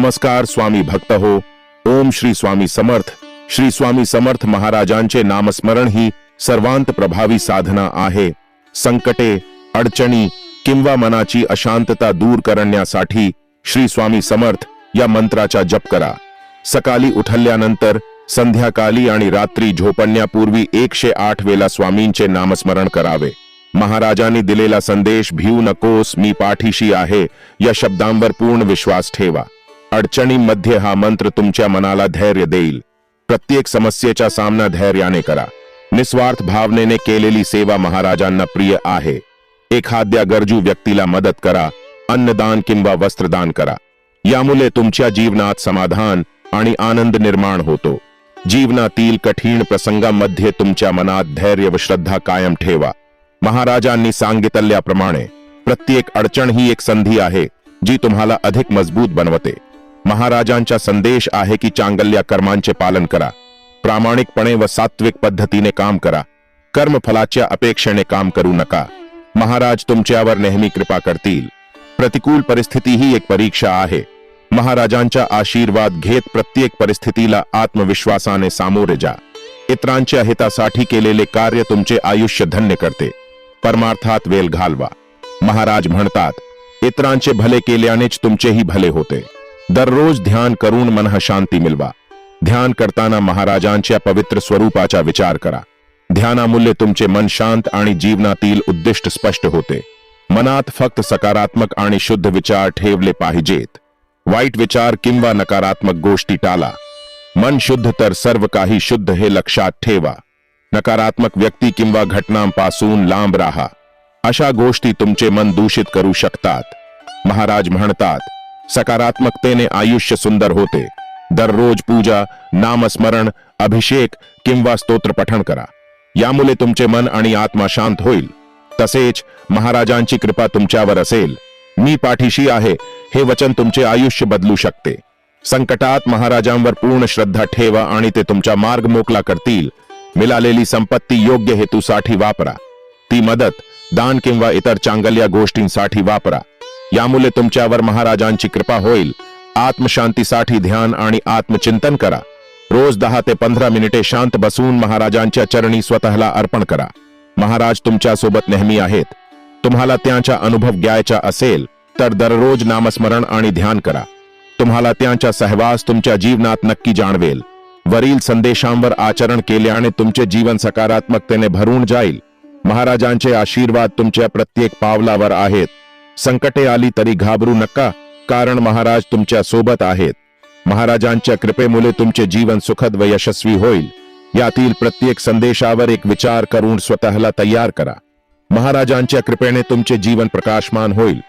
नमस्कार स्वामी भक्त हो. ओम श्री स्वामी समर्थ. श्री स्वामी समर्थ महाराजांचे नामस्मरण ही सर्वांत प्रभावी साधना आहे. संकटे अडचणी किंवा मनाची अशांतता दूर करण्यासाठी श्री स्वामी समर्थ या मंत्राचा जप करा. सकाळी उठल्यानंतर संध्याकाळी आणि रात्री झोपण्यापूर्वी एकशे आठ वेला स्वामींचे नामस्मरण करावे. महाराजांनी दिलेला संदेश भिऊ नकोस मी पाठीशी आहे. या शब्दांवर पूर्ण विश्वास ठेवा. अडचणींमध्ये हा मंत्र तुमच्या मनाला धैर्य देईल. प्रत्येक समस्येचा सामना धैर्याने करा. निस्वार्थ भावनेने केलेली सेवा महाराजांना प्रिय आहे. एखाद्या गरजू व्यक्तीला मदत करा. अन्नदान किंवा वस्त्रदान करा. यामुळे तुमच्या जीवनात समाधान आणि आनंद निर्माण होतो. जीवनातील कठीण प्रसंगामध्ये तुमच्या मनात धैर्य व श्रद्धा कायम ठेवा. महाराजांनी सांगितल्याप्रमाणे प्रत्येक अडचण ही एक संधी आहे जी तुम्हाला अधिक मजबूत बनवते. महाराजांचा संदेश आहे की चांगल्या कर्मांचे पालन करा. प्रामाणिकपणे व सात्विक पद्धतीने काम करा. कर्मफलाच्या अपेक्षेने काम करू नका. महाराज तुमच्यावर नेहमी कृपा करतील. प्रतिकूल परिस्थिती ही एक परीक्षा आहे. महाराजांचा आशीर्वाद घेत प्रत्येक परिस्थितीला आत्मविश्वासाने सामोरे जा. इतरांच्या हितासाठी केलेले कार्य तुमचे आयुष्य धन्य करते. परमार्थात वेल घालवा. महाराज म्हणतात इतरांचे भले केल्यानेच तुमचेही भले होते. दररोज ध्यान करून मन शांती मिळवा ध्यान करताना महाराजांच्या पवित्र स्वरूपाचा विचार करा. ध्यानामूल्य तुमचे मन शांत आणि जीवनातील उद्दिष्ट स्पष्ट होते. मनात फक्त सकारात्मक आणि शुद्ध विचार ठेवले पाहिजेत. वाईट विचार किंवा नकारात्मक गोष्टी टाला. मन शुद्ध तर सर्व काही शुद्ध हे लक्षात ठेवा. नकारात्मक व्यक्ती किंवा घटनांपासून लांब राहा. अशा गोष्टी तुमचे मन दूषित करू शकतात. महाराज म्हणतात सकारात्मकतेने आयुष्य सुंदर होते. दररोज पूजा नामस्मरण अभिषेक किंवा स्तोत्र पठण करा. यामुळे तुमचे मन आणि आत्मा शांत होईल. तसेच महाराजांची कृपा तुमच्यावर असेल. मी पाठीशी आहे हे वचन तुमचे आयुष्य बदलू शकते. संकटात महाराजांवर पूर्ण श्रद्धा ठेवा आणि ते तुमचा मार्ग मोकला करतील. मिळालेली संपत्ती योग्य हेतूसाठी वापरा. ती मदत दान किंवा इतर चांगल्या गोष्टींसाठी वापरा. यामुळे तुमच्यावर महाराजांची कृपा होईल. आत्मशांतीसाठी ध्यान आणि आत्मचिंतन करा. रोज दहा ते पंधरा मिनिटे शांत बसून महाराजांच्या चरणी स्वतःला अर्पण करा. महाराज तुमच्यासोबत नेहमी आहेत. तुम्हाला त्यांचा अनुभव घ्यायचा असेल तर दररोज नामस्मरण आणि ध्यान करा. तुम्हाला त्यांचा सहवास तुमच्या जीवनात नक्की जाणवेल. वरील संदेशांवर आचरण केल्याने तुमचे जीवन सकारात्मकतेने भरून जाईल. महाराजांचे आशीर्वाद तुमच्या प्रत्येक पावलावर आहेत. संकटे आली तरी घाबरू नका. कारण महाराज तुमच्यासोबत आहेत. महाराजांच्या कृपेमुळे तुमचे जीवन सुखद व यशस्वी होईल. यातील प्रत्येक संदेशावर एक विचार करून स्वतःला तयार करा. महाराजांच्या कृपेने तुमचे जीवन प्रकाशमान होईल.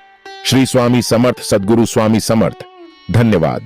श्री स्वामी समर्थ सद्गुरु स्वामी समर्थ. धन्यवाद.